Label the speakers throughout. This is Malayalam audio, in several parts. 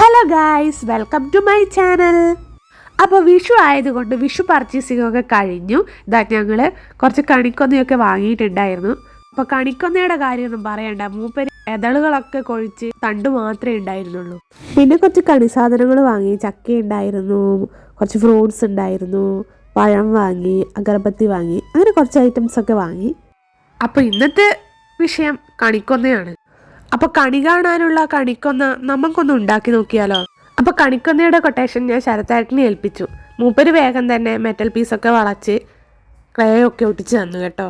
Speaker 1: Hello guys welcome to my channel. അപ്പോൾ വിഷു ആയതുകൊണ്ട് വിഷു പർച്ചേസിംഗ് ഒക്കെ കഴിഞ്ഞു. ഇതാ ഞങ്ങൾ കുറച്ച് കണിക്കൊന്നയൊക്കെ വാങ്ങിയിട്ടുണ്ടായിരുന്നു. അപ്പോൾ കണിക്കൊന്നയുടെ കാര്യമൊന്നും പറയണ്ട. മൂപ്പര് എതളുകളൊക്കെ കൊഴിച്ച് തണ്ട് മാത്രമേ ഉണ്ടായിരുന്നുള്ളൂ. പിന്നെ കുറച്ച് കണി സാധനങ്ങൾ വാങ്ങി ചക്ക ഉണ്ടായിരുന്നു കുറച്ച് ഫ്രൂട്ട്സ് ഉണ്ടായിരുന്നു പഴം വാങ്ങി അഗർബത്തി വാങ്ങി അങ്ങനെ കുറച്ച് ഐറ്റംസ് ഒക്കെ വാങ്ങി. അപ്പോൾ ഇന്നത്തെ വിഷയം കണിക്കൊന്നയാണ്. അപ്പൊ കണി കാണാനുള്ള കണിക്കൊന്ന് നമുക്കൊന്ന് ഉണ്ടാക്കി നോക്കിയാലോ? അപ്പൊ കണിക്കൊന്നയുടെ കൊട്ടേഷൻ ഞാൻ ശരത്തേട്ടനെ ഏൽപ്പിച്ചു. മൂപ്പര് വേഗം തന്നെ മെറ്റൽ പീസൊക്കെ വളച്ച് ക്ലേ ഒക്കെ ഒട്ടിച്ച് തന്നു കേട്ടോ.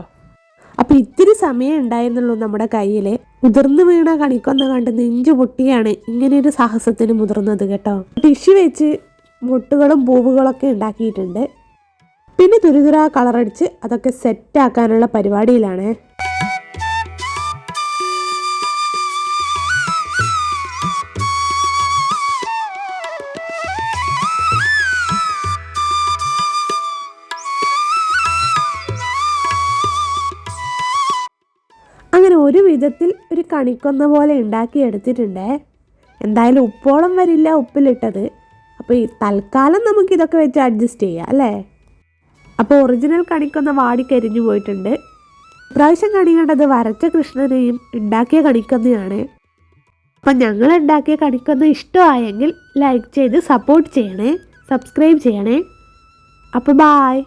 Speaker 1: അപ്പൊ ഇത്തിരി സമയം ഉണ്ടായിരുന്നുള്ളൂ നമ്മുടെ കയ്യിൽ മുതിർന്നു വീണ കണിക്കൊന്ന കണ്ട് നെഞ്ചു പൊട്ടിയാണ് ഇങ്ങനെ ഒരു സാഹസത്തിന് മുതിർന്നത് കേട്ടോ. ടിഷ്യൂ വെച്ച് മുട്ടുകളും പൂവുകളൊക്കെ ഉണ്ടാക്കിയിട്ടുണ്ട്. പിന്നെ തുരിതുരാ കളറടിച്ച് അതൊക്കെ സെറ്റ് ആക്കാനുള്ള പരിപാടിയിലാണ്. അങ്ങനെ ഒരു വിധത്തിൽ ഒരു കണിക്കൊന്ന പോലെ ഉണ്ടാക്കി എടുത്തിട്ടുണ്ടേ. എന്തായാലും ഉപ്പോളം വരില്ല ഉപ്പിലിട്ടത്. അപ്പോൾ ഈ തൽക്കാലം നമുക്ക് ഇതൊക്കെ വെച്ച് അഡ്ജസ്റ്റ് ചെയ്യാം അല്ലേ? അപ്പോൾ ഒറിജിനൽ കണിക്കൊന്ന വാടി കരിഞ്ഞു പോയിട്ടുണ്ട്. പ്രാവശ്യം കണി കണ്ടത് വരച്ച കൃഷ്ണനെയും ഉണ്ടാക്കിയ കണിക്കൊന്നയാണ്. അപ്പം ഞങ്ങൾ ഉണ്ടാക്കിയ കണിക്കൊന്ന ഇഷ്ടമായെങ്കിൽ ലൈക്ക് ചെയ്ത് സപ്പോർട്ട് ചെയ്യണേ സബ്സ്ക്രൈബ് ചെയ്യണേ. അപ്പോൾ ബായ്